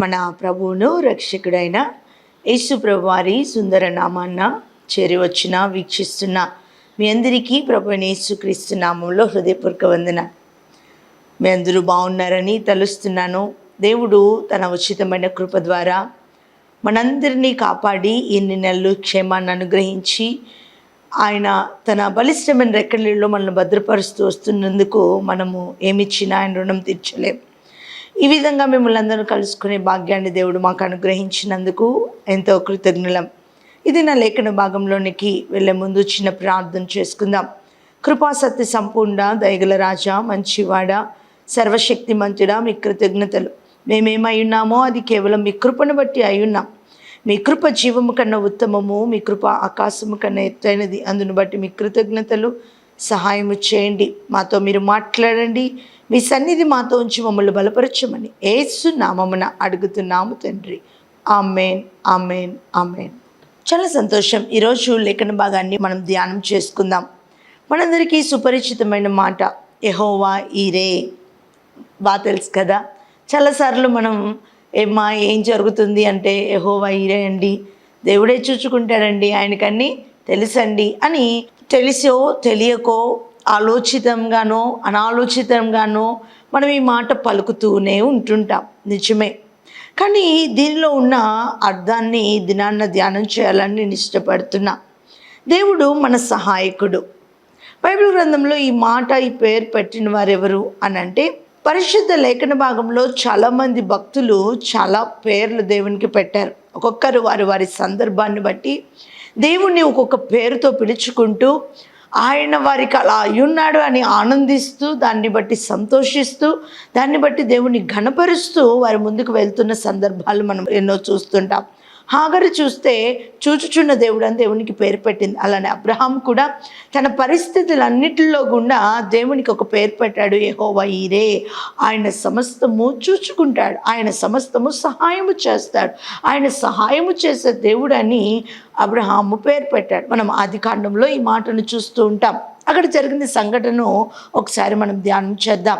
మన ప్రభువును రక్షకుడైన యేసు ప్రభువారి సుందర నామాన్న చేరి వచ్చిన వీక్షిస్తున్న మీ అందరికీ ప్రభు యేసుక్రీస్తు నామంలో హృదయపూర్వక వందన. మీ అందరూ బాగున్నారని తలుస్తున్నాను. దేవుడు తన ఉచితమైన కృప ద్వారా మనందరినీ కాపాడి ఎన్ని నెలలు క్షేమాన్ని అనుగ్రహించి ఆయన తన బలిష్టమైన రెక్కలలో మనల్ని భద్రపరుస్తూ వస్తున్నందుకు మనము ఏమిచ్చినా ఆయన రుణం తీర్చలేం. ఈ విధంగా మిమ్మల్ని అందరూ కలుసుకునే భాగ్యాన్ని దేవుడు మాకు అనుగ్రహించినందుకు ఎంతో కృతజ్ఞులం. ఇది నా లేఖన భాగంలోనికి వెళ్ళే ముందు చిన్న ప్రార్థన చేసుకుందాం. కృపాసక్తి సంపూర్ణ దయగల రాజా మంచివాడ సర్వశక్తి మంతుడ మీ కృతజ్ఞతలు. మేమేమై ఉన్నామో అది కేవలం మీ కృపను బట్టి అయి ఉన్నాం. మీ కృప జీవము కన్నా ఉత్తమము మీ కృప ఆకాశము కన్నా ఎత్తైనది. అందును బట్టి మీ కృతజ్ఞతలు సహాయము చేయండి. మాతో మీరు మాట్లాడండి. మీ సన్నిధి మాతో ఉంచి మమ్మల్ని బలపరచమని ఏసు నామమున అడుగుతున్నాము తండ్రి. Amen amen amen. చాలా సంతోషం. ఈరోజు లేఖన భాగాన్ని మనం ధ్యానం చేసుకుందాం. మనందరికీ సుపరిచితమైన మాట ఎహోవా ఈరే. బాగా తెలుసు కదా చాలాసార్లు మనం ఏమా ఏం జరుగుతుంది అంటే ఎహోవా ఈరే అండి. దేవుడే చూచుకుంటాడండి ఆయనకన్నీ తెలుసండి అని తెలిసో తెలియకో ఆలోచితంగానో అనాలోచితంగానో మనం ఈ మాట పలుకుతూనే ఉంటుంటాం. నిజమే. కానీ దీనిలో ఉన్న అర్థాన్ని దినాన్న ధ్యానం చేయాలని నేను ఇష్టపడుతున్నా. దేవుడు మన సహాయకుడు. బైబిల్ గ్రంథంలో ఈ మాట ఈ పేరు పెట్టిన వారెవరు అని అంటే పరిశుద్ధ లేఖన భాగంలో చాలామంది భక్తులు చాలా పేర్లు దేవునికి పెట్టారు. ఒక్కొక్కరు వారి వారి సందర్భాన్ని బట్టి దేవుణ్ణి ఒక్కొక్క పేరుతో పిలుచుకుంటూ ఆయన వారికి అలా అయ్యున్నాడు అని ఆనందిస్తూ దాన్ని బట్టి సంతోషిస్తూ దాన్ని బట్టి దేవుని ఘనపరుస్తూ వారి ముందుకు వెళ్తున్న సందర్భాలు మనం ఎన్నో చూస్తుంటాం. హాగరు చూస్తే చూచుచున్న దేవుడు అని దేవునికి పేరు పెట్టింది. అలానే అబ్రహాం కూడా తన పరిస్థితులన్నిటిలో గుండా దేవునికి ఒక పేరు పెట్టాడు. యెహోవా ఈరే. ఆయన సమస్తము చూచుకుంటాడు. ఆయన సమస్తము సహాయము చేస్తాడు. ఆయన సహాయము చేసే దేవుడు అని అబ్రహాము పేరు పెట్టాడు. మనం ఆది కాండంలో ఈ మాటను చూస్తూ ఉంటాం. అక్కడ జరిగిన సంఘటన ఒకసారి మనం ధ్యానం చేద్దాం.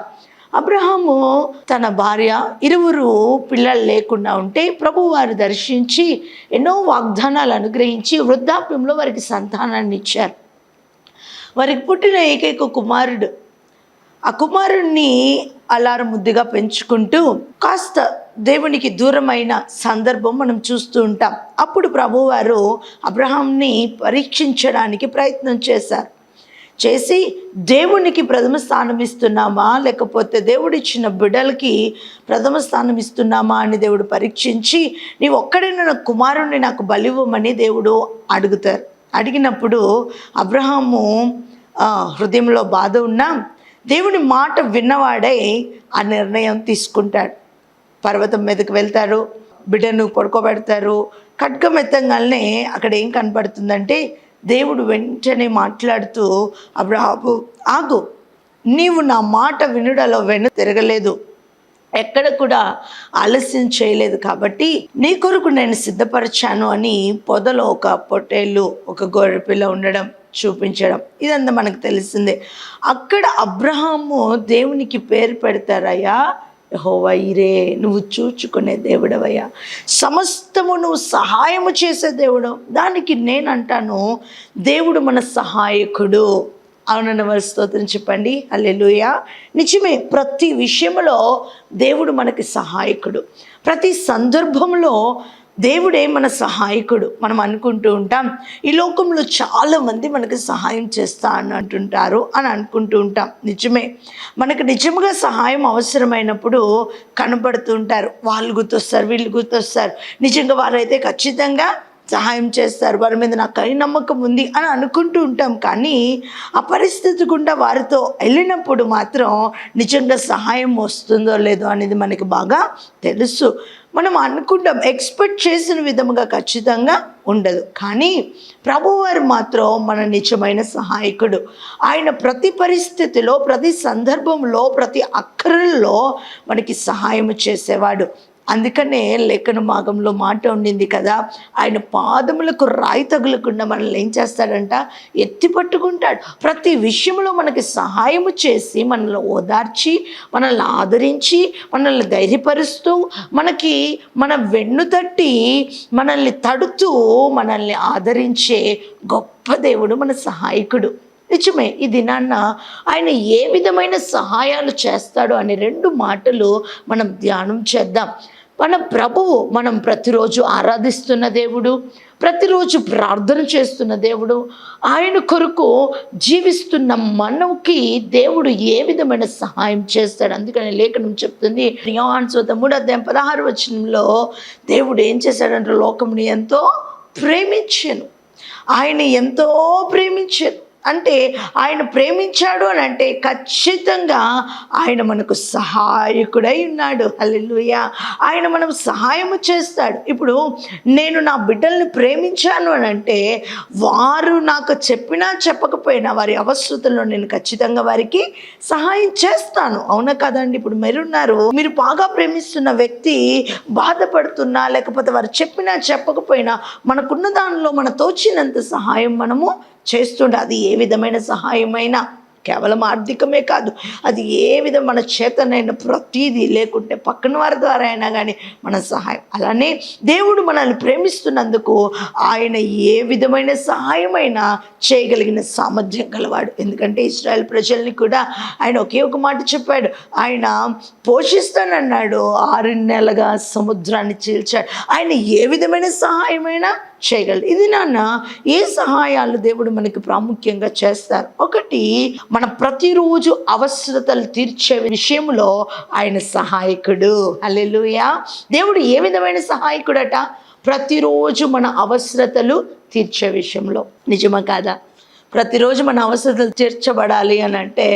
అబ్రహాము తన భార్య ఇరువురు పిల్లలు లేకుండా ఉంటే ప్రభు వారు దర్శించి ఎన్నో వాగ్దానాలు అనుగ్రహించి వృద్ధాప్యంలో వారికి సంతానాన్ని ఇచ్చారు. వారికి పుట్టిన ఏకైక కుమారుడు. ఆ కుమారుణ్ణి అలారం ముద్దుగా పెంచుకుంటూ కాస్త దేవునికి దూరమైన సందర్భం మనం చూస్తూ ఉంటాం. అప్పుడు ప్రభువారు అబ్రహాంని పరీక్షించడానికి ప్రయత్నం చేశారు. చేసి దేవునికి ప్రథమ స్థానం ఇస్తున్నామా? లేకపోతే దేవుడిచ్చిన బిడ్డలకి ప్రథమ స్థానం ఇస్తున్నామా అని దేవుడు పరీక్షించి నీవు ఒక్కడైనా నా కుమారుణ్ణి నాకు బలివ్వమని దేవుడు అడుగుతారు. అడిగినప్పుడు అబ్రహాము హృదయంలో బాధ ఉన్నా దేవుని మాట విన్నవాడై ఆ నిర్ణయం తీసుకుంటాడు. పర్వతం మీదకి వెళ్తారు బిడ్డను పడుకోబెడతారు. ఖడ్గమెత్తంగానే అక్కడ ఏం కనపడుతుందంటే దేవుడు వెంటనే మాట్లాడుతూ అబ్రాహాబు ఆగు నీవు నా మాట వినుడలో వెను తిరగలేదు. ఎక్కడ కూడా ఆలస్యం చేయలేదు కాబట్టి నీ కొరకు నేను సిద్ధపరిచాను అని పొదలో ఒక పొట్టేళ్ళు ఒక గొర్రెపిల్ల ఉండడం చూపించడం. ఇదంతా మనకు తెలిసిందే. అక్కడ అబ్రహాము దేవునికి పేరు పెడతారయ్యా. యెహోవా ఇరే నువ్వు చూచుకునే దేవుడవయ్యా. సమస్తము నువ్వు సహాయము చేసే దేవుడు దానికి నేను అంటాను దేవుడు మన సహాయకుడు. అవునన్న వారి స్తోత్రం చెప్పండి. అల్లెలుయ నిజమే ప్రతి విషయంలో దేవుడు మనకి సహాయకుడు. ప్రతి సందర్భంలో దేవుడే మన సహాయకుడు. మనం అనుకుంటూ ఉంటాం ఈ లోకంలో చాలామంది మనకు మనకి సహాయం చేస్తా అని అంటుంటారు అని అనుకుంటూ ఉంటాం. నిజమే. మనకు నిజంగా సహాయం అవసరమైనప్పుడు కనబడుతూ ఉంటారు. వాళ్ళు గుర్తొస్తారు వీళ్ళు గుర్తొస్తారు. నిజంగా వారైతే ఖచ్చితంగా సహాయం చేస్తారు. వారి మీద నాకు కై నమ్మకం ఉంది అని అనుకుంటూ ఉంటాం. కానీ ఆ పరిస్థితి గుండా వారితో వెళ్ళినప్పుడు మాత్రం నిజంగా సహాయం వస్తుందో లేదో అనేది మనకి బాగా తెలుసు. మనం అనుకుంటాం ఎక్స్పెక్ట్ చేసిన విధముగా ఖచ్చితంగా ఉండదు. కానీ ప్రభువారు మాత్రం మన నిజమైన సహాయకుడు. ఆయన ప్రతి పరిస్థితిలో ప్రతి సందర్భంలో ప్రతి అక్కరల్లో మనకి సహాయం చేసేవాడు. అందుకనే లేఖన భాగంలో మాట ఉండింది కదా ఆయన పాదములకు రాయి తగులకుండా మనల్ని ఏం చేస్తాడంట? ఎత్తి పట్టుకుంటాడు. ప్రతి విషయంలో మనకి సహాయము చేసి మనల్ని ఓదార్చి మనల్ని ఆదరించి మనల్ని ధైర్యపరుస్తూ మనకి మన వెన్ను తట్టి మనల్ని తడుతూ మనల్ని ఆదరించే గొప్ప దేవుడు మన సహాయకుడు. నిజమే ఈ దినాన్న ఆయన ఏ విధమైన సహాయాలు చేస్తాడు అనే రెండు మాటలు మనం ధ్యానం చేద్దాం. మన ప్రభువు మనం ప్రతిరోజు ఆరాధిస్తున్న దేవుడు ప్రతిరోజు ప్రార్థన చేస్తున్న దేవుడు ఆయన కొరకు జీవిస్తున్న మనకి దేవుడు ఏ విధమైన సహాయం చేస్తాడు అందుకని లేఖనం చెప్తుంది. యోహాన్ సోత మూడు అధ్యాయం పదహారు వచనంలో దేవుడు ఏం చేశాడంటే లోకముని ఎంతో ప్రేమించాను. ఆయన ఎంతో ప్రేమించాను అంటే ఆయన ప్రేమించాడు అని అంటే ఖచ్చితంగా ఆయన మనకు సహాయకుడై ఉన్నాడు. హల్లెలూయ. ఆయన మనం సహాయము చేస్తాడు. ఇప్పుడు నేను నా బిడ్డల్ని ప్రేమించాను అని అంటే వారు నాకు చెప్పినా చెప్పకపోయినా వారి అవసరతల్లో నేను ఖచ్చితంగా వారికి సహాయం చేస్తాను. అవునా కదండి? ఇప్పుడు మీరున్నారు. మీరు బాగా ప్రేమిస్తున్న వ్యక్తి బాధపడుతున్నా లేకపోతే వారు చెప్పినా చెప్పకపోయినా మనకున్న దానిలో మన తోచినంత సహాయం మనము చేస్తుండే. అది ఏ విధమైన సహాయమైనా కేవలం ఆర్థికమే కాదు అది ఏ విధం మన చేతనైనా ప్రతీది లేకుంటే పక్కన వారి ద్వారా అయినా కానీ మన సహాయం. అలానే దేవుడు మనల్ని ప్రేమిస్తున్నందుకు ఆయన ఏ విధమైన సహాయమైనా చేయగలిగిన సామర్థ్యం గలవాడు. ఎందుకంటే ఇస్రాయల్ ప్రజల్ని కూడా ఆయన ఒకే ఒక మాట చెప్పాడు. ఆయన పోషిస్తానన్నాడు. ఆరు నెలగా సముద్రాన్ని చీల్చాడు. ఆయన ఏ విధమైన సహాయమైనా చేయగలదు ఇది నాన్న ఏ సహాయాలు దేవుడు మనకి ప్రాముఖ్యంగా చేస్తారు? ఒకటి మన ప్రతిరోజు అవసరతలు తీర్చే విషయంలో ఆయన సహాయకుడు. అల్లెలుయా దేవుడు ఏ విధమైన సహాయకుడట? ప్రతిరోజు మన అవసరతలు తీర్చే విషయంలో. నిజమా కాదా? ప్రతిరోజు మన అవసరతలు తీర్చబడాలి అని అంటే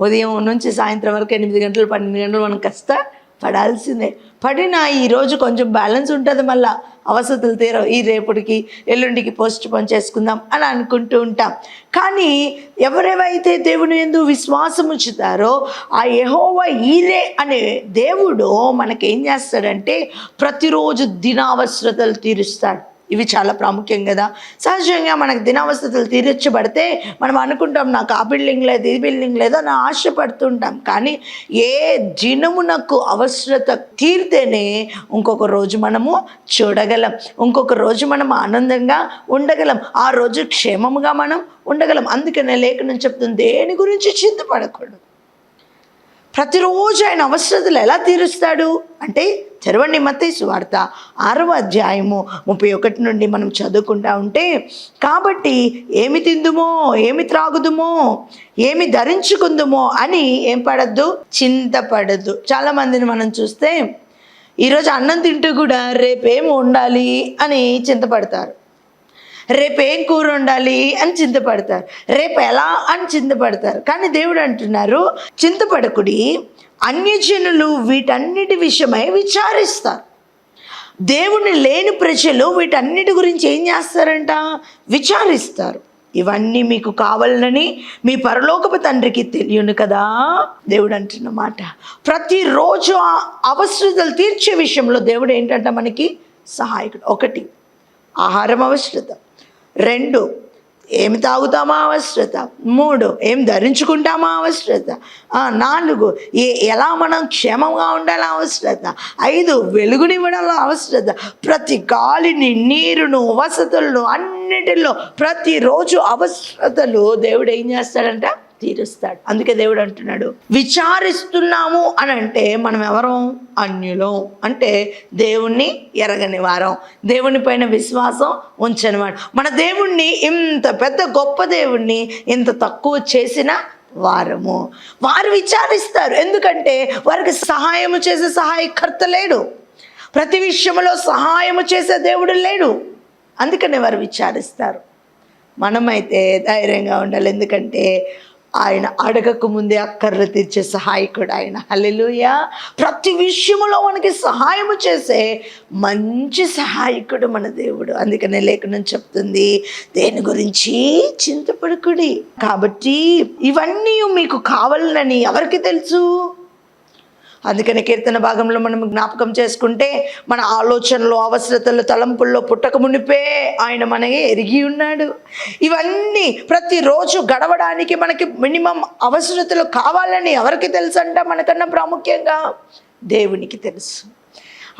ఉదయం నుంచి సాయంత్రం వరకు ఎనిమిది గంటలు పన్నెండు గంటలు మనం కష్ట పడాల్సిందే. పడినా ఈరోజు కొంచెం బ్యాలెన్స్ ఉంటుంది మళ్ళా. అవసతులు తీరవు. ఈ రేపటికి ఎల్లుండికి పోస్ట్ పోన్ చేసుకుందాం అని అనుకుంటూ ఉంటాం. కానీ ఎవరెవైతే దేవుని ఎందు విశ్వాసం ఉంచుతారో ఆ యహోవ ఈరే అనే దేవుడు మనకేం చేస్తాడంటే ప్రతిరోజు దినావసరతలు తీరుస్తాడు. ఇవి చాలా ప్రాముఖ్యం కదా. సహజంగా మనకు దినావసరతలు తీర్చబడితే మనం అనుకుంటాం నాకు ఆ బిల్డింగ్ లేదు ఈ బిల్డింగ్ లేదు అని ఆశపడుతుంటాం. కానీ ఏ దినమునకు అవసరత తీరితేనే ఇంకొక రోజు మనము చూడగలం. ఇంకొక రోజు మనం ఆనందంగా ఉండగలం. ఆ రోజు క్షేమముగా మనం ఉండగలం. అందుకనే లేఖనం చెప్తుంది దేని గురించి చింతపడకూడదు. ప్రతిరోజు ఆయన అవసరతలు ఎలా తీరుస్తాడు? అంటే చదవండి మత్తయి సువార్త ఆరవ అధ్యాయము ముప్పై ఒకటి నుండి మనం చదువుకుంటా ఉంటే కాబట్టి ఏమి తిందుమో ఏమి త్రాగుదుమో ఏమి ధరించుకుందుమో అని ఏం పడద్దు? చింతపడద్దు. చాలామందిని మనం చూస్తే ఈరోజు అన్నం తింటూ కూడా రేపేం ఉండాలి అని చింతపడతారు. రేపు ఏం కూర ఉండాలి అని చింతపడతారు. రేపు ఎలా అని చింతపడతారు. కానీ దేవుడు అంటున్నారు చింతపడకుడి అన్యజనులు వీటన్నిటి విషయమై విచారిస్తారు. దేవుని లేని ప్రజలు వీటన్నిటి గురించి ఏం చేస్తారంట? విచారిస్తారు. ఇవన్నీ మీకు కావాలని మీ పరలోకపు తండ్రికి తెలియను కదా? దేవుడు అంటున్న మాట. ప్రతిరోజు అవసరతలు తీర్చే విషయంలో దేవుడు ఏంటంటే మనకి సహాయకుడు? ఒకటి ఆహారం అవసరత. రెండు ఏమి తాగుతామా అవసరత మూడు ఏం ధరించుకుంటామా అవసరత నాలుగు ఏ ఎలా మనం క్షేమంగా ఉండాలి అవసరత ఐదు వెలుగునివ్వడంలో అవసరత ప్రతి గాలిని నీరును వసతులను అన్నిటిలో ప్రతిరోజు అవసరతలు దేవుడు ఏం చేస్తాడంట? తీరుస్తాడు. అందుకే దేవుడు అంటున్నాడు విచారిస్తున్నాము అని అంటే మనం ఎవరం? అన్యులం. అంటే దేవుణ్ణి ఎరగని వారం. దేవుని పైన విశ్వాసం ఉంచని వాడు మన దేవుణ్ణి ఇంత పెద్ద గొప్ప దేవుణ్ణి ఇంత తక్కువ చేసిన వారము. వారు విచారిస్తారు. ఎందుకంటే వారికి సహాయము చేసే సహాయకర్త లేడు. ప్రతి విషయంలో సహాయము చేసే దేవుడు లేడు. అందుకనే వారు విచారిస్తారు. మనమైతే ధైర్యంగా ఉండాలి. ఎందుకంటే ఆయన అడగక ముందే అక్కర్లు తీర్చే సహాయకుడు ఆయన. హలెలుయ ప్రతి విషయంలో మనకి సహాయము చేసే మంచి సహాయకుడు మన దేవుడు. అందుకనే లేఖనం చెప్తుంది దేని గురించి? చింతపడుకుడి. కాబట్టి ఇవన్నీ మీకు కావాలని ఎవరికి తెలుసు? అందుకనే కీర్తన భాగంలో మనం జ్ఞాపకం చేసుకుంటే మన ఆలోచనలు అవసరతలు తలంపుల్లో పుట్టక మునిపే ఆయన మనకి ఎరిగి ఉన్నాడు. ఇవన్నీ ప్రతిరోజు గడవడానికి మనకి మినిమం అవసరతలు కావాలని ఎవరికి తెలుసు అంట మనకన్నా ప్రాముఖ్యంగా దేవునికి తెలుసు.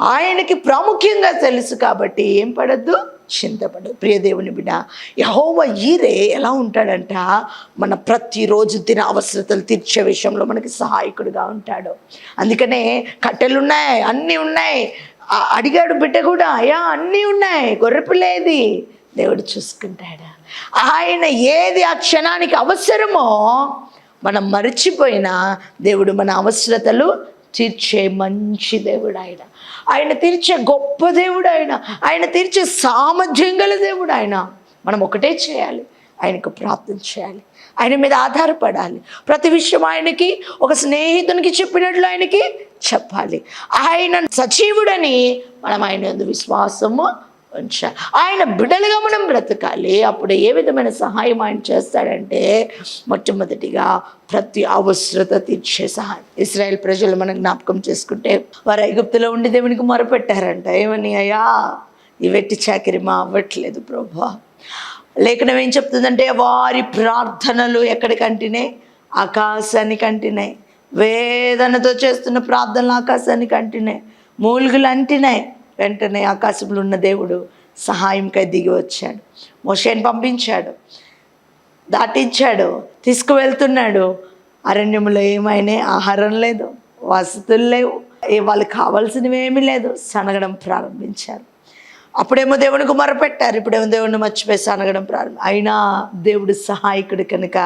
ఆయనకి ప్రాముఖ్యంగా తెలుసు కాబట్టి ఏం పడద్దు? చింతపడు ప్రియదేవుని బిడ్డ యహోవ ఈరే ఎలా ఉంటాడంట? మన ప్రతిరోజు తిన అవసరతలు తీర్చే విషయంలో మనకి సహాయకుడిగా ఉంటాడు. అందుకనే కట్టెలు ఉన్నాయి అన్నీ ఉన్నాయి. అడిగాడు బిడ్డ కూడా అయ్యా అన్నీ ఉన్నాయి. గొర్రెపిల్లేది. దేవుడు చూసుకుంటాడు. ఆయన ఏది ఆ క్షణానికి అవసరమో మనం మర్చిపోయినా దేవుడు మన అవసరతలు తీర్చే మంచి దేవుడు ఆయన ఆయన తీర్చే గొప్ప దేవుడు ఆయన ఆయన తీర్చే సామర్థ్యం గల దేవుడు ఆయన మనం ఒకటే చేయాలి. ఆయనకు ప్రార్థన చేయాలి. ఆయన మీద ఆధారపడాలి. ప్రతి విషయం ఆయనకి ఒక స్నేహితునికి చెప్పినట్లు ఆయనకి చెప్పాలి. ఆయన సజీవుడని మనం ఆయన విశ్వాసము ఉంచాలి ఆయన బిడలుగా మనం బ్రతకాలి. అప్పుడు ఏ విధమైన సహాయం ఆయన చేస్తాడంటే మొట్టమొదటిగా ప్రతి అవసరత తీర్చే సహాయం. ఇస్రాయల్ ప్రజలు మనం జ్ఞాపకం చేసుకుంటే వారు ఐగుప్తులో ఉండి దేవునికి మొరపెట్టారంట. ఏమని? అయ్యా ఈ వెట్టి చాకిరి మా అవ్వట్లేదు ప్రభా. లేఖనం ఏం చెప్తుందంటే వారి ప్రార్థనలు ఎక్కడికి ఆకాశానికి అంటినాయి వేదనతో చేస్తున్న ప్రార్థనలు ఆకాశానికి అంటినాయి మూలుగులు అంటినాయి వెంటనే ఆకాశంలో ఉన్న దేవుడు సహాయంకై దిగి వచ్చాడు. మోషేని పంపించాడు. దాటించాడు. తీసుకువెళ్తున్నాడు. అరణ్యంలో ఏమైనా ఆహారం లేదు వసతులు లేవు వాళ్ళకి కావాల్సినవి ఏమీ లేదు. సనగడం ప్రారంభించారు. అప్పుడేమో దేవునికి మొరపెట్టారు. ఇప్పుడేమో దేవుడిని మర్చిపోయి సనగడం ప్రారంభం అయినా దేవుడు సహాయకుడు కనుక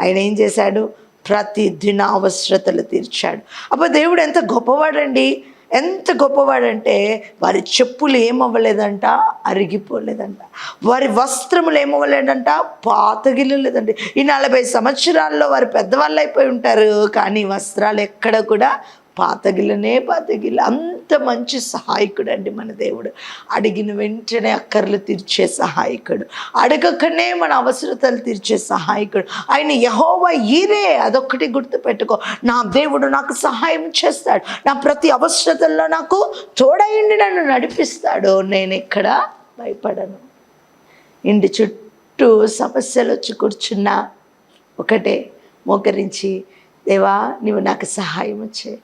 ఆయన ఏం చేశాడు? ప్రతి దిన అవసరతలు తీర్చాడు. అప్పుడు దేవుడు ఎంత గొప్పవాడండి. ఎంత గొప్పవాడంటే వారి చెప్పులు ఏమవ్వలేదంట అరిగిపోలేదంట. వారి వస్త్రములు ఏమవ్వలేదంట పాతగిల్లలేదండి ఈ నలభై సంవత్సరాల్లో వారు పెద్దవాళ్ళు అయిపోయి ఉంటారు కానీ వస్త్రాలు ఎక్కడ కూడా పాతగిలనే పాతగిల అంత మంచి సహాయకుడు అండి మన దేవుడు. అడిగిన వెంటనే అక్కర్లు తీర్చే సహాయకుడు. అడగకనే మన అవసరతలు తీర్చే సహాయకుడు. ఆయన యహోవ ఈరే అదొక్కటి గుర్తుపెట్టుకో. నా దేవుడు నాకు సహాయం చేస్తాడు. నా ప్రతి అవసరతల్లో నాకు తోడైండి నన్ను నడిపిస్తాడు. నేను ఎక్కడ భయపడను. ఇంటి చుట్టూ సమస్యలు వచ్చి కూర్చున్నా ఒకటే మోకరించి దేవా నీవు నాకు సహాయం చేయి.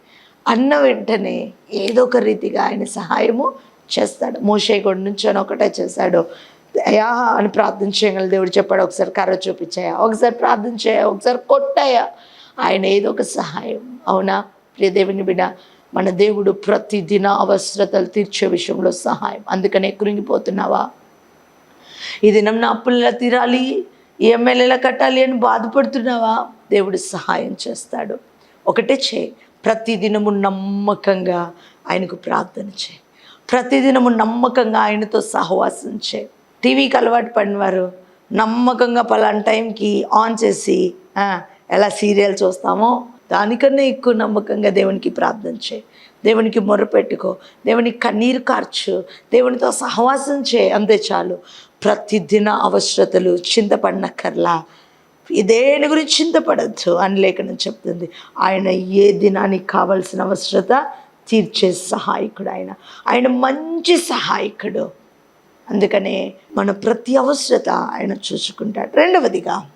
అన్న వెంటనే ఏదో ఒక రీతిగా ఆయన సహాయము చేస్తాడు. మోషే కూడా అని ఒకటే చేశాడు. అయా అని ప్రార్థన చేయగల దేవుడు చెప్పాడు ఒకసారి కర్ర చూపించాయా ఒకసారి ప్రార్థన చేయ ఒకసారి కొట్టాయా ఆయన ఏదో ఒక సహాయం. అవునా? ప్రియదేవుని బిడ మన దేవుడు ప్రతిదిన అవసరతలు తీర్చే విషయంలో సహాయం. అందుకనే కృంగిపోతున్నావా? ఈ దినం నా అప్పులు తీరాలి ఈఎంఐలు కట్టాలి అని బాధపడుతున్నావా? దేవుడు సహాయం చేస్తాడు. ఒకటే చేయి. ప్రతిదినము నమ్మకంగా ఆయనకు ప్రార్థన చేయి. ప్రతిదినము నమ్మకంగా ఆయనతో సహవాసం చేయి. టీవీకి అలవాటు పడినవారు నమ్మకంగా పలానా టైంకి ఆన్ చేసి ఎలా సీరియల్ చూస్తామో దానికన్నా ఎక్కువ నమ్మకంగా దేవునికి ప్రార్థన చేయి. దేవునికి మొరపెట్టుకో దేవునికి కన్నీరు కార్చు. దేవునితో సహవాసం చేయి. అంతే చాలు. ప్రతిదిన అవసరతలు చింతపడినక్కర్లా. ఇదేని గురించి చింతపడద్దు అని లేఖనం చెప్తుంది. ఆయన ఏ దినానికి కావాల్సిన అవసరత తీర్చే సహాయకుడు ఆయన. ఆయన మంచి సహాయకుడు. అందుకనే మన ప్రతి అవసరత ఆయన చూసుకుంటాడు. రెండవదిగా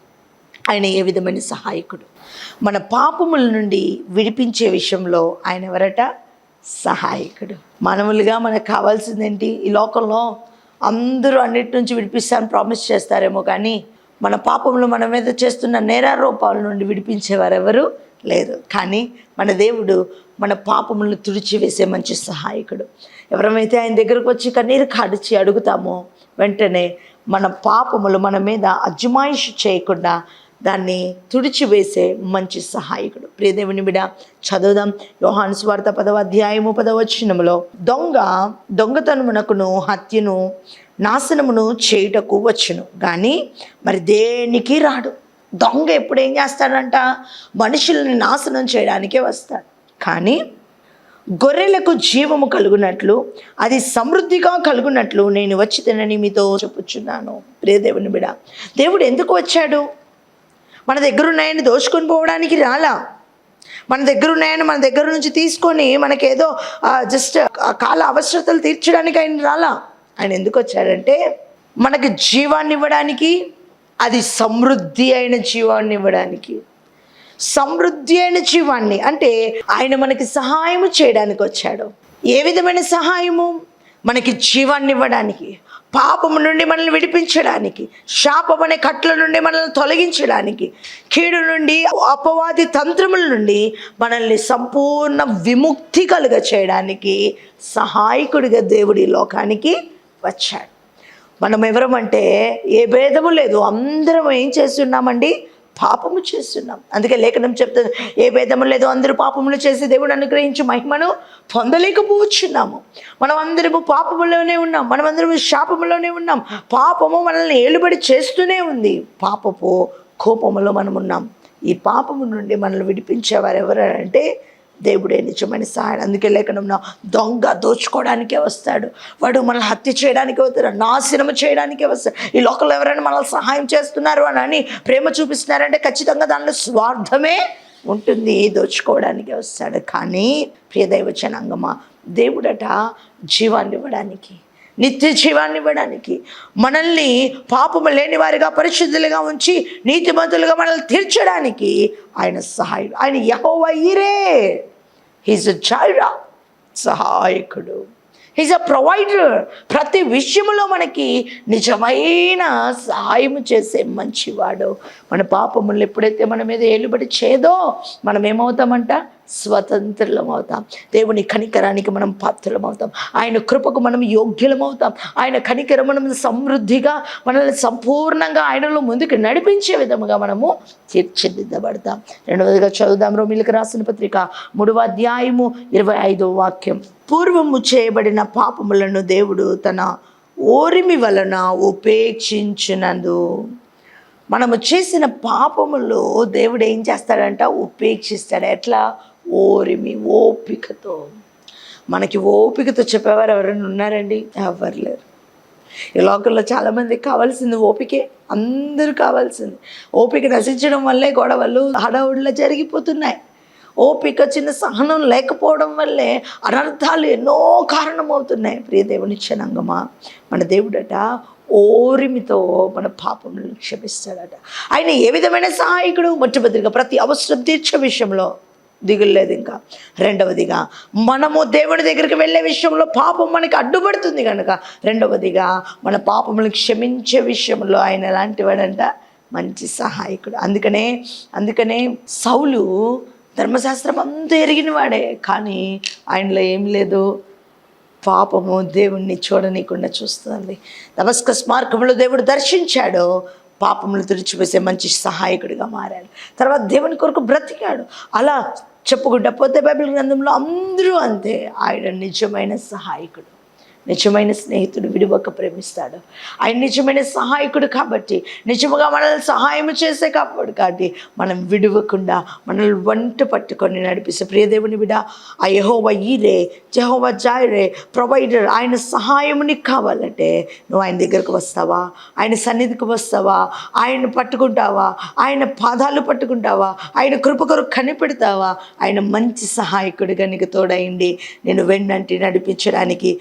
ఆయన ఏ విధమైన సహాయకుడు? మన పాపముల నుండి విడిపించే విషయంలో ఆయన ఎవరట? సహాయకుడు. మానవులుగా మనకు కావాల్సిందేంటి? ఈ లోకంలో అందరూ అన్నిటి నుంచి విడిపిస్తాను ప్రామిస్ చేస్తారేమో కానీ మన పాపములు మన మీద చేస్తున్న నేరారోపాల నుండి విడిపించేవారు ఎవరు లేరు. కానీ మన దేవుడు మన పాపములను తుడిచివేసే మంచి సహాయకుడు. ఎవరమైతే ఆయన దగ్గరకు వచ్చి కన్నీరు కాడిచి అడుగుతామో వెంటనే మన పాపములు మన మీద అజమాయిషి చేయకుండా దాన్ని తుడిచివేసే మంచి సహాయకుడు. ప్రియదేవుని బిడ చదువుదాం యోహాను స్వార్థ పదవ అధ్యాయము పదవచనములో దొంగ దొంగతనమునకును హత్యను నాశనమును చేయుటకు వచ్చును. కానీ మరి దేనికి రాడు? దొంగ ఎప్పుడు ఏం చేస్తాడంట? మనుషుల్ని నాశనం చేయడానికే వస్తాడు. కానీ గొర్రెలకు జీవము కలుగునట్లు అది సమృద్ధిగా కలుగునట్లు నేను వచ్చి తినని మీతో చెప్పుచున్నాను. ప్రియదేవుని బిడ దేవుడు ఎందుకు వచ్చాడు? మన దగ్గర ఉన్నాయని దోచుకొని పోవడానికి రాలా. మన దగ్గర ఉన్నాయని మన దగ్గర నుంచి తీసుకొని మనకేదో జస్ట్ కాల అవసరతలు తీర్చడానికి ఆయన రాలా. ఆయన ఎందుకు వచ్చాడంటే మనకి జీవాన్ని ఇవ్వడానికి అది సమృద్ధి అయిన జీవాన్ని ఇవ్వడానికి. సమృద్ధి అయిన జీవాన్ని అంటే ఆయన మనకి సహాయము చేయడానికి వచ్చాడు. ఏ విధమైన సహాయము? మనకి జీవాన్ని ఇవ్వడానికి. పాపము నుండి మనల్ని విడిపించడానికి శాపం అనే కట్ల నుండి మనల్ని తొలగించడానికి కీడు నుండి అపవాది తంత్రముల నుండి మనల్ని సంపూర్ణ విముక్తి కలుగ చేయడానికి సహాయకుడిగా దేవుడి లోకానికి వచ్చాడు. మనం ఎవరమంటే ఏ భేదము లేదు. అందరం ఏం చేస్తున్నామండి? పాపము చేస్తున్నాం. అందుకే లేఖనం చెప్తుంది ఏ భేదము లేదు అందరూ పాపములు చేసి దేవుడు అనుగ్రహించి మహిమను పొందలేకపోవచ్చున్నాము. మనం అందరము పాపములోనే ఉన్నాం మనం అందరము శాపములోనే ఉన్నాం పాపము మనల్ని ఏలుబడి చేస్తూనే ఉంది. పాపపు కోపములో మనం ఉన్నాం ఈ పాపము నుండి మనల్ని విడిపించేవారు ఎవరంటే దేవుడే నిజమైన సహాయం. అందుకే లేకుండా దొంగ దోచుకోవడానికే వస్తాడు. వాడు మనల్ని హత్య చేయడానికి వస్తాడు. నాశనం చేయడానికే వస్తాడు. ఈ లోకల్ ఎవరైనా మనల్ని సహాయం చేస్తున్నారు అని అని ప్రేమ చూపిస్తున్నారంటే ఖచ్చితంగా దానిలో స్వార్థమే ఉంటుంది. దోచుకోవడానికే వస్తాడు. కానీ ప్రియదైవ జనాంగమా దేవుడట జీవాన్ని ఇవ్వడానికి నిత్య జీవాన్ని ఇవ్వడానికి. మనల్ని పాపము లేని వారిగా పరిశుద్ధులుగా ఉంచి నీతిమంతులుగా మనల్ని తీర్చడానికి ఆయన సహాయం ఆయన యహోవైరే హీజ్ జైరా సహాయకుడు. హీజ్ అ ప్రొవైడర్ ప్రతి విషయంలో మనకి నిజమైన సహాయం చేసే మంచివాడు. మన పాపములు ఎప్పుడైతే మన మీద ఏలుబడి చేదో మనం ఏమవుతామంట స్వతంత్రులం అవుతాం దేవుని కనికరానికి మనం పాత్రలం అవుతాం ఆయన కృపకు మనం యోగ్యులం అవుతాం ఆయన కనికరం మనం సమృద్ధిగా మనల్ని సంపూర్ణంగా ఆయనలో ముందుకు నడిపించే విధముగా మనము తీర్చిదిద్దబడతాం. రెండవదిగా చదువుదాం. రోమిలకు రాసిన పత్రిక మూడవ అధ్యాయము ఇరవై ఐదవ వాక్యం. పూర్వము చేయబడిన పాపములను దేవుడు తన ఓరిమి వలన ఉపేక్షించినందు. మనము చేసిన పాపములు దేవుడు ఏం చేస్తాడంట? ఉపేక్షిస్తాడు. ఎట్లా? ఓరిమి ఓపికతో. మనకి ఓపికతో చెప్పేవారు ఎవరైనా ఉన్నారండి? ఎవరు లేరు. ఈ లోకంలో చాలామందికి కావాల్సింది ఓపికే. అందరూ కావాల్సింది. ఓపిక నశించడం వల్లే గొడవలు హడావుడిలో జరిగిపోతున్నాయి. ఓపిక చిన్న సహనం లేకపోవడం వల్లే అనర్థాలు ఎన్నో కారణమవుతున్నాయి. ప్రియ దేవుని క్షణంగమా మన దేవుడట ఓరిమితో మన పాపములను క్షమిస్తాడట. ఆయన ఏ విధమైన సహాయకుడు? మొట్టమొదటిగా ప్రతి అవసరం తీర్చే విషయంలో దిగులేదు ఇంకా. రెండవదిగా మనము దేవుడి దగ్గరికి వెళ్ళే విషయంలో పాపం మనకి అడ్డుపడుతుంది కనుక. రెండవదిగా మన పాపములను క్షమించే విషయంలో ఆయన ఎలాంటి వాడంట మంచి సహాయకుడు. అందుకనే అందుకనే సౌలు ధర్మశాస్త్రం అంతా ఎరిగిన వాడే కానీ ఆయనలో ఏం లేదు. పాపము దేవుణ్ణి చూడనీయకుండా చూస్తుంది. నమస్కస్ స్మార్కంలో దేవుడు దర్శించాడు. పాపములు తుడిచివేసే మంచి సహాయకుడిగా మారాడు. తర్వాత దేవుని కొరకు బ్రతికాడు. అలా చెప్పుకుంటా పోతే బైబిల్ గ్రంథంలో అందరూ అంతే. ఆయన నిజమైన సహాయకుడు. నిజమైన స్నేహితుడు విడివక ప్రేమిస్తాడు. ఆయన నిజమైన సహాయకుడు కాబట్టి నిజముగా మనల్ని సహాయం చేసే కాబట్టి కాబట్టి మనం విడవకుండా మనల్ని వంట పట్టుకొని నడిపిస్తే ప్రియదేవుని విడ ఆ యహోవ ఈరే జహోవ జాయిరే ప్రొవైడర్ ఆయన సహాయం నీకు కావాలంటే నువ్వు ఆయన దగ్గరకు వస్తావా? ఆయన సన్నిధికి వస్తావా? ఆయన పట్టుకుంటావా? ఆయన పాదాలు పట్టుకుంటావా? ఆయన కృప కొరకు కనిపెడతావా? ఆయన మంచి సహాయకుడిగా నీకు తోడయండి నేను వెన్నంటి నడిపించడానికి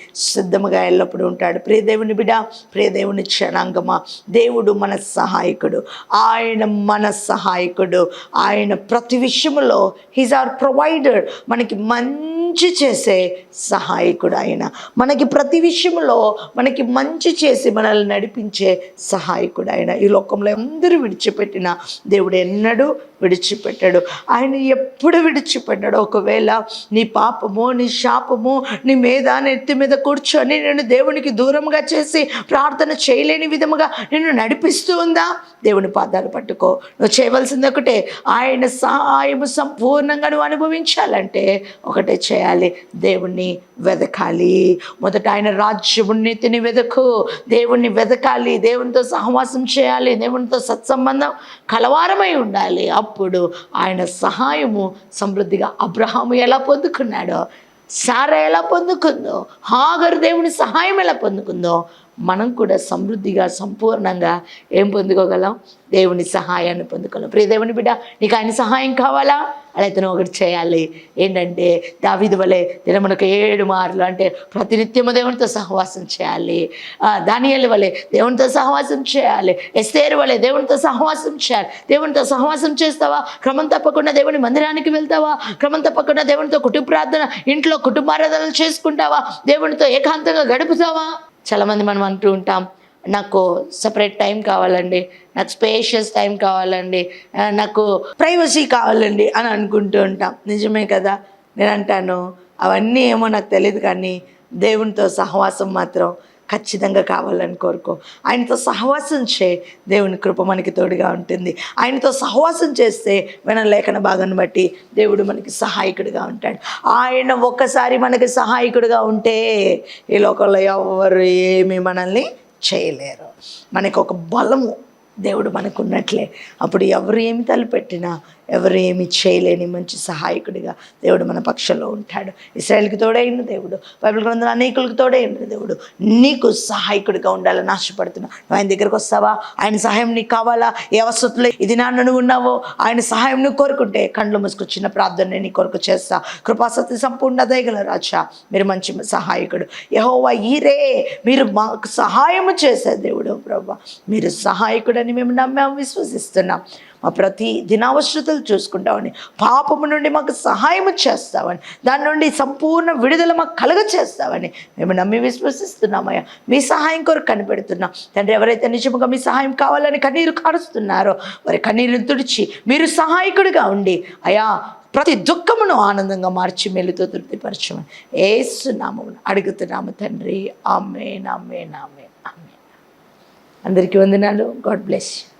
సిద్ధముగా ఎల్లప్పుడూ ఉంటాడు. ప్రియదేవుని బిడ ప్రియదేవుని క్షణాంగమా దేవుడు మన సహాయకుడు. ఆయన మన సహాయకుడు. ఆయన ప్రతి విషయంలో హీజ్ ఆర్ ప్రొవైడర్ మనకి మంచి చేసే సహాయకుడు ఆయన. మనకి ప్రతి విషయంలో మనకి మంచి చేసి మనల్ని నడిపించే సహాయకుడు ఆయన. ఈ లోకంలో అందరూ విడిచిపెట్టిన దేవుడు ఎన్నడూ విడిచిపెట్టాడు. ఆయన ఎప్పుడు విడిచిపెట్టాడు. ఒకవేళ నీ పాపము నీ శాపము నీ మీద నెత్తి మీద కూర్చో కూర్చొని నేను దేవునికి దూరంగా చేసి ప్రార్థన చేయలేని విధముగా నిన్ను నడిపిస్తూ ఉందా? దేవుని పాదాలు పట్టుకో. నువ్వు చేయవలసింది ఒకటే. ఆయన సహాయం సంపూర్ణంగా నువ్వు అనుభవించాలంటే ఒకటే చేయాలి. దేవుణ్ణి వెదకాలి. మొదట ఆయన రాజ్యమున్నతిని వెదకు. దేవుణ్ణి వెదకాలి. దేవునితో సహవాసం చేయాలి. దేవునితో సత్సంబంధం కలవారమై ఉండాలి. అప్పుడు ఆయన సహాయము సమృద్ధిగా అబ్రహాము ఎలా పొందుకున్నాడో సారా ఎలా పొందుకుందో? హాగరు దేవుని సహాయం ఎలా పొందుకుందో? మనం కూడా సమృద్ధిగా సంపూర్ణంగా ఏం పొందుకోగలం? దేవుని సహాయాన్ని పొందుకోగలం. ప్రియ దేవుని బిడ్డ నీకు ఆయన సహాయం కావాలా? అయితే ఒకటి చేయాలి. ఏంటంటే దావిది వలె దినమునకు ఏడు మార్లు అంటే ప్రతినిత్యము దేవునితో సహవాసం చేయాలి. దానియలు వలె దేవునితో సహవాసం చేయాలి. ఎస్తేరు వలె దేవునితో సహవాసం చేయాలి. దేవునితో సహవాసం చేస్తావా? క్రమం తప్పకుండా దేవుని మందిరానికి వెళ్తావా? క్రమం తప్పకుండా దేవునితో కుటుంబ ప్రార్థన ఇంట్లో కుటుంబారాధనలు చేసుకుంటావా? దేవునితో ఏకాంతంగా గడుపుతావా? చాలామంది మనం అంటూ ఉంటాం నాకు సపరేట్ టైం కావాలండి నాకు స్పేషియస్ టైం కావాలండి నాకు ప్రైవసీ కావాలండి అని అనుకుంటూ ఉంటాం. నిజమే కదా? నేను అంటాను అవన్నీ ఏమో నాకు తెలియదు కానీ దేవునితో సహవాసం మాత్రం ఖచ్చితంగా కావాలని కోరుకో. ఆయనతో సహవాసం చే దేవుని కృప మనకి తోడుగా ఉంటుంది. ఆయనతో సహవాసం చేస్తే మన లేఖన భాగాన్ని బట్టి దేవుడు మనకి సహాయకుడిగా ఉంటాడు. ఆయన ఒక్కసారి మనకి సహాయకుడిగా ఉంటే ఈ లోకంలో ఎవరు ఏమి మనల్ని చేయలేరు. మనకు ఒక బలము దేవుడు మనకు ఉన్నట్లే అప్పుడు ఎవరు ఏమి తలపెట్టినా ఎవరు ఏమి చేయలేని మంచి సహాయకుడిగా దేవుడు మన పక్షంలో ఉంటాడు. ఇస్రాయల్కి తోడైన దేవుడు బైబిల్ గ్రంథం అనేకులకు తోడైన దేవుడు నీకు సహాయకుడిగా ఉండాలని ఆశపడుతున్నా. నువ్వు ఆయన దగ్గరకు వస్తావా? ఆయన సహాయం నీకు కావాలా? ఏ అవసరంలో ఇది నాన్న నువ్వు ఉన్నావో? ఆయన సహాయం నువ్వు కోరుకుంటే కండ్లు మూసుకొచ్చిన ప్రార్థన నేను నీ కొరకు చేస్తా. కృపాసక్తి సంపూర్ణ దయగల రాజా మీరు మంచి సహాయకుడు. యహోవా ఈరే మీరు మాకు సహాయము చేసే దేవుడు. ప్రభా మీరు సహాయకుడని మేము నమ్మాము విశ్వసిస్తున్నాం. మా ప్రతి దినావశ్రతలు చూసుకుంటామని పాపము నుండి మాకు సహాయం చేస్తామని దాని నుండి సంపూర్ణ విడుదల మాకు కలుగ చేస్తామని మేము నమ్మి విశ్వసిస్తున్నామయ్యా. మీ సహాయం కొరకు కనిపెడుతున్నాం. తండ్రి ఎవరైతే నిజముగా మీ సహాయం కావాలని కన్నీరు కారుస్తున్నారో వారి కన్నీరుని తుడిచి మీరు సహాయకుడిగా ఉండి అయా ప్రతి దుఃఖమును ఆనందంగా మార్చి మెలుతో తృప్తిపరచమని ఏసునామము అడుగుతున్నాము తండ్రి. ఆమె నామే నామే ఆమె అందరికీ వందనాలు. God bless you.